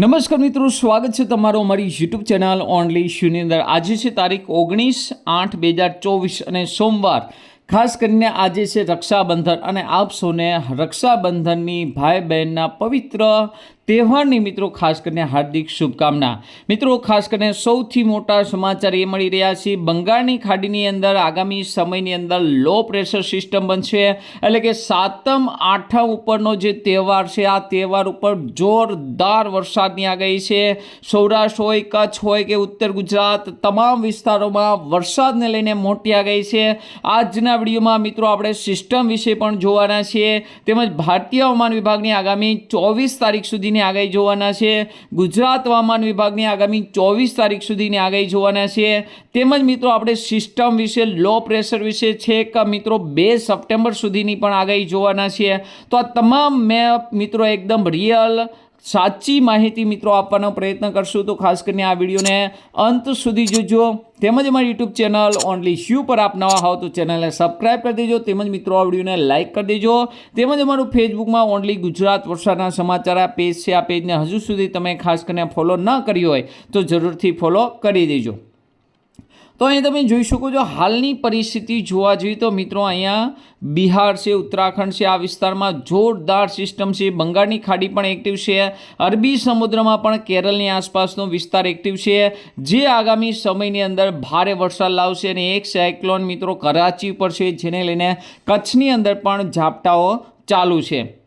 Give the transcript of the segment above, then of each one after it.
નમસ્કાર મિત્રો, સ્વાગત છે તમારો અમારી યુટ્યુબ ચેનલ ઓનલી શ્યુની અંદર. આજે છે તારીખ ઓગણીસ આઠ બે હજાર ચોવીસ અને સોમવાર. ખાસ કરીને આજે છે રક્ષાબંધન અને આપ સૌને રક્ષાબંધનની ભાઈ બહેનના પવિત્ર તહેવારની મિત્રો, ખાસ કરીને હાર્દિક શુભકામના. મિત્રો, ખાસ કરીને સૌથી મોટા સમાચાર એ મળી રહ્યા છે. બંગાળની ખાડીની અંદર આગામી સમયની અંદર લો પ્રેશર સિસ્ટમ બનશે. એટલે કે સાતમ આઠમ ઉપરનો જે તહેવાર છે, આ તહેવાર ઉપર જોરદાર વરસાદની આગાહી છે. સૌરાષ્ટ્ર હોય, કચ્છ હોય કે ઉત્તર ગુજરાત, તમામ વિસ્તારોમાં વરસાદને લઈને મોટી આગાહી છે. આજના વિડીયોમાં મિત્રો આપણે સિસ્ટમ વિશે પણ જોવાના છીએ. તેમજ ભારતીય હવામાન વિભાગની આગામી ચોવીસ તારીખ સુધીની આગાહી જોવાના છે. ગુજરાત હવામાન વિભાગની આગામી ચોવીસ તારીખ સુધીની આગાહી જોવાના છે. તેમજ મિત્રો, આપણે સિસ્ટમ વિશે, લો પ્રેશર વિશે છે કે મિત્રો, બે સપ્ટેમ્બર સુધીની પણ આગાહી જોવાના છે. તો આ તમામ મેં મિત્રો, એકદમ રિયલ સાચી માહિતી મિત્રો આપવાનો પ્રયત્ન કરશું તો ખાસ કરીને આ વિડીયોને અંત સુધી જોજો. તેમજ અમારી યુટ્યુબ ચેનલ ઓનલી શ્યુ પર આપ નવા હોવ તો ચેનલને સબસ્ક્રાઇબ કરી દેજો. તેમજ મિત્રો આ વિડીયોને લાઇક કરી દેજો. તેમજ અમારું ફેસબુકમાં ઓનલી ગુજરાત વરસાદના સમાચાર આ પેજ છે. આ પેજને હજુ સુધી તમે ખાસ કરીને ફોલો ન કર્યો હોય તો જરૂરથી ફોલો કરી દેજો. તો અહીં તમે જોઈ શકો છો હાલની પરિસ્થિતિ જોવા જોઈએ તો મિત્રો અહીંયા બિહાર છે, ઉત્તરાખંડ છે, આ વિસ્તારમાં જોરદાર સિસ્ટમ છે. બંગાળની ખાડી પણ એક્ટિવ છે. અરબી સમુદ્રમાં પણ કેરળની આસપાસનો વિસ્તાર એક્ટિવ છે. જે આગામી સમયની અંદર ભારે વરસાદ લાવશે અને એક સાયક્લોન મિત્રો કરાચી પર છે, જેને લઈને કચ્છની અંદર પણ ઝાપટાઓ ચાલુ છે.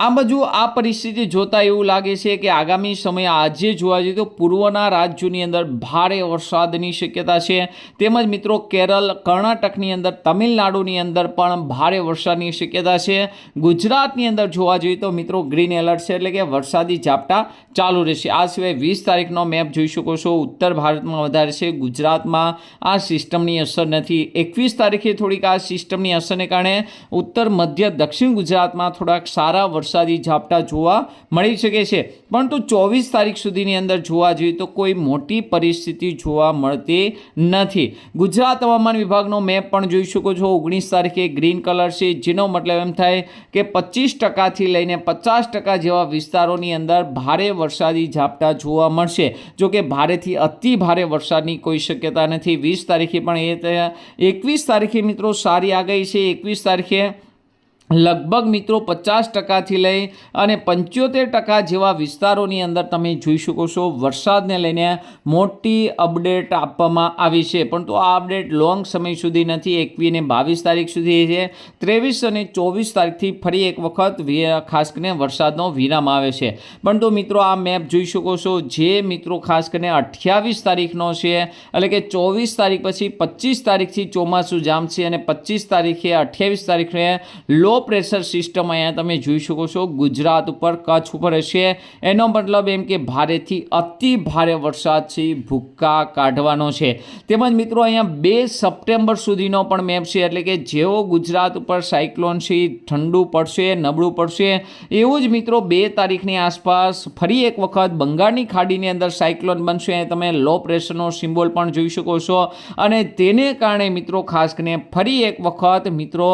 આ બાજુ આ પરિસ્થિતિ જોતાં એવું લાગે છે કે આગામી સમય આજે જોવા જઈએ તો પૂર્વના રાજ્યોની અંદર ભારે વરસાદની શક્યતા છે. તેમજ મિત્રો કેરળ, કર્ણાટકની અંદર, તમિલનાડુની અંદર પણ ભારે વરસાદની શક્યતા છે. ગુજરાતની અંદર જોવા જઈએ તો મિત્રો ગ્રીન એલર્ટ છે એટલે કે વરસાદી ઝાપટા ચાલુ રહેશે. આ સિવાય વીસ તારીખનો મેપ જોઈ શકો છો. ઉત્તર ભારતમાં વધારે છે. ગુજરાતમાં આ સિસ્ટમની અસર નથી. એકવીસ તારીખે થોડીક આ સિસ્ટમની અસરને કારણે ઉત્તર, મધ્ય, દક્ષિણ ગુજરાતમાં થોડાક સારા વરસાદી ઝાપટા જોવા મળી શકે છે. પરંતુ ચોવીસ તારીખ સુધીની અંદર જોવા જોઈએ તો કોઈ મોટી પરિસ્થિતિ જોવા મળતી નથી. ગુજરાત હવામાન વિભાગનો મેપ પણ જોઈ શકો છો. ઓગણીસ તારીખે ગ્રીન કલર છે, જેનો મતલબ એમ થાય કે પચીસ ટકાથી લઈને પચાસ ટકા જેવા વિસ્તારોની અંદર ભારે વરસાદી ઝાપટા જોવા મળશે. જો કે ભારેથી અતિ ભારે વરસાદની કોઈ શક્યતા નથી. વીસ તારીખે પણ એ એકવીસ તારીખે મિત્રો સારી આગાહી છે. એકવીસ તારીખે લગભગ મિત્રો પચાસ ટકાથી લઈ અને પંચોતેર ટકા જેવા વિસ્તારોની અંદર તમે જોઈ શકો છો વરસાદને લઈને મોટી અપડેટ આપવામાં આવી છે. પરંતુ આ અપડેટ લોંગ સમય સુધી નથી, એકવીસ અને બાવીસ તારીખ સુધી છે. ત્રેવીસ અને ચોવીસ તારીખથી ફરી એક વખત ખાસ કરીને વરસાદનો વિરામ આવે છે. પણ તો મિત્રો આ મેપ જોઈ શકો છો, જે મિત્રો ખાસ કરીને અઠ્યાવીસ તારીખનો છે, એટલે કે ચોવીસ તારીખ પછી પચીસ તારીખથી ચોમાસું જામશે અને પચીસ તારીખે અઠ્યાવીસ તારીખે લો પ્રેશર સિસ્ટમ અહીંયા તમે જોઈ શકો છો. ગુજરાત ઉપર કચ્છ ઉપર હશે. એનો મતલબ એમ કે ભારેથી અતિ ભારે વરસાદ છે એ ભૂક્કા કાઢવાનો છે. તેમજ મિત્રો અહીંયા બે સપ્ટેમ્બર સુધીનો પણ મેપ છે. એટલે કે જેવો ગુજરાત ઉપર સાયક્લોન છે ઠંડુ પડશે, નબળું પડશે. એવું જ મિત્રો બે તારીખની આસપાસ ફરી એક વખત બંગાળની ખાડીની અંદર સાયક્લોન બનશે. અહીં તમે લો પ્રેશરનો સિમ્બોલ પણ જોઈ શકો છો. અને તેને કારણે મિત્રો ખાસ કરીને ફરી એક વખત મિત્રો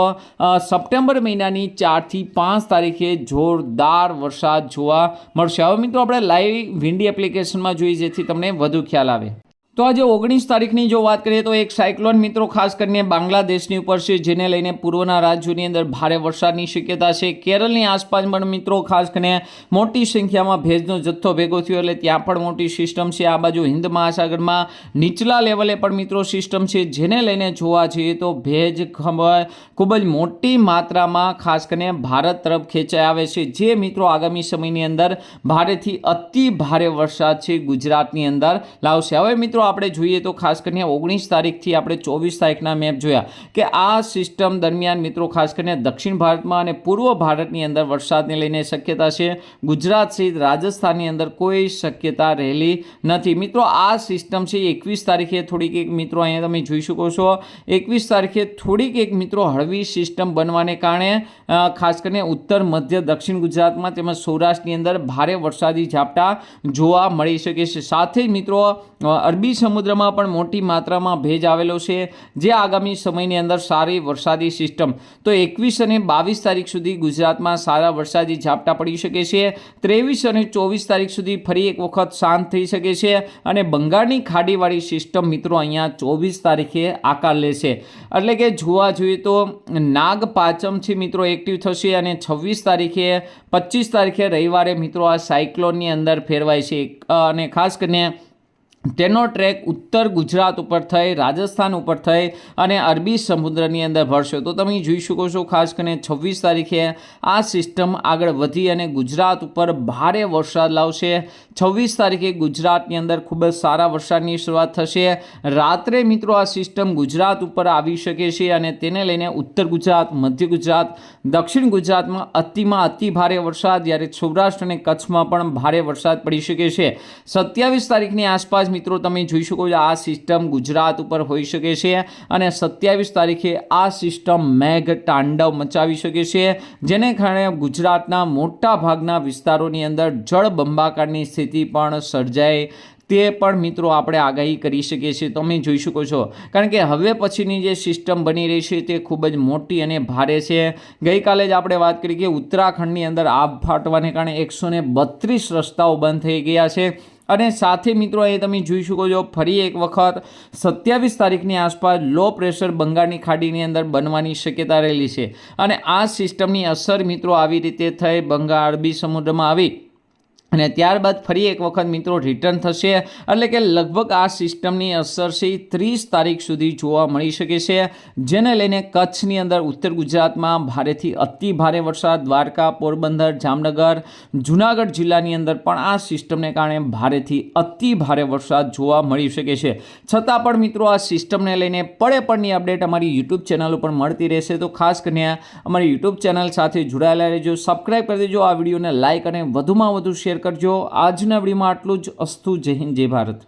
સપ્ટેમ્બર સપ્ટેમ્બર મહિનાની ચારથી પાંચ તારીખે જોરદાર વરસાદ જોવા મળશે. હવે મિત્રો, આપણે લાઈવ વિન્ડી એપ્લિકેશનમાં જોઈએ, જેથી તમને વધુ ખ્યાલ આવે. તો આજે ઓગણીસ તારીખની જો વાત કરીએ તો એક સાયક્લોન મિત્રો ખાસ કરીને બાંગ્લાદેશની ઉપર છે, જેને લઈને પૂર્વના રાજ્યોની અંદર ભારે વરસાદની શક્યતા છે. કેરળની આસપાસ પણ મિત્રો ખાસ કરીને મોટી સંખ્યામાં ભેજનો જથ્થો ભેગો થયો એટલે ત્યાં પણ મોટી સિસ્ટમ છે. આ બાજુ હિન્દ મહાસાગરમાં નીચલા લેવલે પણ મિત્રો સિસ્ટમ છે, જેને લઈને જોવા જઈએ તો ભેજ ખૂબ જ મોટી માત્રામાં ખાસ કરીને ભારત તરફ ખેંચાઈ આવે છે. જે મિત્રો આગામી સમયની અંદર ભારેથી અતિ ભારે વરસાદ છે ગુજરાતની અંદર. લાવશે હવે મિત્રો આપણે જોઈએ તો ખાસ કરીને ઓગણીસ તારીખથી આપણે ચોવીસ તારીખના મેપ જોયા કે આ સિસ્ટમ દરમિયાન મિત્રો ખાસ કરીને દક્ષિણ ભારતમાં અને પૂર્વ ભારતની અંદર વરસાદને લઈને શક્યતા છે. ગુજરાત સહિત રાજસ્થાનની અંદર કોઈ શક્યતા રહેલી નથી. મિત્રો આ સિસ્ટમ છે એકવીસ તારીખે થોડીક એક મિત્રો અહીંયા તમે જોઈ શકો છો. એકવીસ તારીખે થોડીક એક મિત્રો હળવી સિસ્ટમ બનવાને કારણે ખાસ કરીને ઉત્તર મધ્ય દક્ષિણ ગુજરાતમાં તેમજ સૌરાષ્ટ્રની અંદર ભારે વરસાદી ઝાપટા જોવા મળી શકે છે. સાથે જ મિત્રો અ, અરબી સમુદ્રમાં પણ મોટી માત્રામાં ભેજ આવેલો છે, જે આગામી સમયની અંદર સારી વરસાદી સિસ્ટમ. તો એકવીસ અને બાવીસ તારીખ સુધી ગુજરાતમાં સારા વરસાદી ઝાપટા પડી શકે છે, ત્રેવીસ અને ચોવીસ તારીખ સુધી ફરી એક વખત શાંત થઈ શકે છે અને બંગાળની ખાડીવાળી સિસ્ટમ મિત્રો અહીંયા ચોવીસ તારીખે આકાર લેશે એટલે કે જોવા જોઈએ તો નાગ પાંચમ મિત્રો એક્ટિવ થશે અને છવ્વીસ તારીખે, પચીસ તારીખે રવિવારે મિત્રો આ સાયક્લોનની અંદર ફેરવાય છે. અને ખાસ કરીને તેનો ટ્રેક ઉત્તર ગુજરાત ઉપર થઈ, રાજસ્થાન ઉપર થઈ અને અરબી સમુદ્રની અંદર ભરશે. તો તમે જોઈ શકો છો, ખાસ કરીને છવ્વીસ તારીખે આ સિસ્ટમ આગળ વધી અને ગુજરાત ઉપર ભારે વરસાદ લાવશે. છવ્વીસ તારીખે ગુજરાતની અંદર ખૂબ જ સારા વરસાદની શરૂઆત થશે. રાત્રે મિત્રો આ સિસ્ટમ ગુજરાત ઉપર આવી શકે છે અને તેને લઈને ઉત્તર ગુજરાત, મધ્ય ગુજરાત, દક્ષિણ ગુજરાતમાં અતિમાં અતિ ભારે વરસાદ, જ્યારે સૌરાષ્ટ્ર અને કચ્છમાં પણ ભારે વરસાદ પડી શકે છે. સત્યાવીસ તારીખની આસપાસ મિત્રો, તમે જોઈ શકો છો આ સિસ્ટમ ગુજરાત ઉપર હોઈ શકે છે અને સત્યાવીસ તારીખે આ સિસ્ટમ મેઘ તાંડવ મચાવી શકે છે. જેને કારણે ગુજરાતના મોટા ભાગના વિસ્તારોની અંદર જળબંબાકારની સ્થિતિ પણ સર્જાય તે પણ મિત્રો આપણે આગાહી કરી શકીએ છીએ. તમે જોઈ શકો છો. કારણ કે હવે પછીની જે સિસ્ટમ બની રહી છે તે ખૂબ જ મોટી અને ભારે છે. ગઈકાલે જ આપણે વાત કરી કે ઉત્તરાખંડની અંદર આભ ફાટવાને કારણે એકસો ને બત્રીસ રસ્તાઓ બંધ થઈ ગયા છે. અને સાથે મિત્રો એ તમે જોઈ શકો છો, ફરી એક વખત સત્યાવીસ તારીખની આસપાસ લો પ્રેશર બંગાળની ખાડીની અંદર બનવાની શક્યતા રહેલી છે. અને આ સિસ્ટમની અસર મિત્રો આવી રીતે થઈ, બંગાળ અરબી સમુદ્રમાં આવી અને ત્યારબાદ ફરી એક વખત મિત્રો રિટર્ન થશે. એટલે કે લગભગ આ સિસ્ટમની અસર છે ત્રીસ તારીખ સુધી જોવા મળી શકે છે. જેને લઈને કચ્છની અંદર ઉત્તર ગુજરાતમાં ભારેથી અતિ ભારે વરસાદ, દ્વારકા, પોરબંદર, જામનગર, જુનાગઢ જિલ્લાની અંદર પણ આ સિસ્ટમને કારણે ભારેથી અતિ ભારે વરસાદ જોવા મળી શકે છે. છતાં પણ મિત્રો આ સિસ્ટમને લઈને પડે પડની અપડેટ અમારી યુટ્યુબ ચેનલ ઉપર મળતી રહેશે. તો ખાસ કરીને અમારી યુટ્યુબ ચેનલ સાથે જોડાયેલા રહેજો. સબસ્ક્રાઈબ કરી દેજો આ વિડીયોને લાઇક અને વધુમાં વધુ શેર કરજો. આજના વિડીયોમાં આટલું જ. અસ્તુ જય હિન્દ જય ભારત.